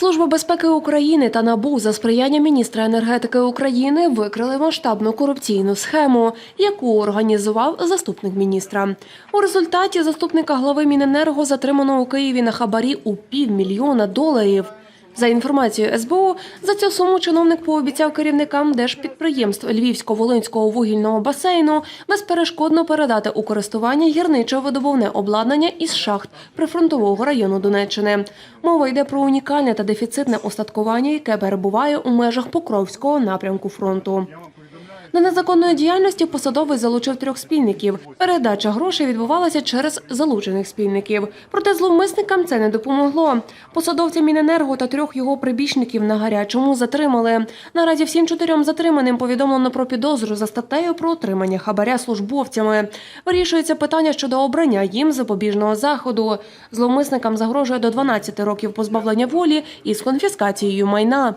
Служба безпеки України та НАБУ за сприяння міністра енергетики України викрили масштабну корупційну схему, яку організував заступник міністра. У результаті заступника глави Міненерго затримано у Києві на хабарі у півмільйона доларів. За інформацією СБУ, за цю суму чиновник пообіцяв керівникам держпідприємств Львівсько-Волинського вугільного басейну безперешкодно передати у користування гірничо-видобувне обладнання із шахт прифронтового району Донеччини. Мова йде про унікальне та дефіцитне устаткування, яке перебуває у межах Покровського напрямку фронту. На незаконної діяльності посадовець залучив трьох спільників. Передача грошей відбувалася через залучених спільників. Проте зловмисникам це не допомогло. Посадовця Міненерго та трьох його прибічників на гарячому затримали. Наразі всім чотирьом затриманим повідомлено про підозру за статтею про отримання хабаря службовцями. Вирішується питання щодо обрання їм запобіжного заходу. Зловмисникам загрожує до 12 років позбавлення волі із конфіскацією майна.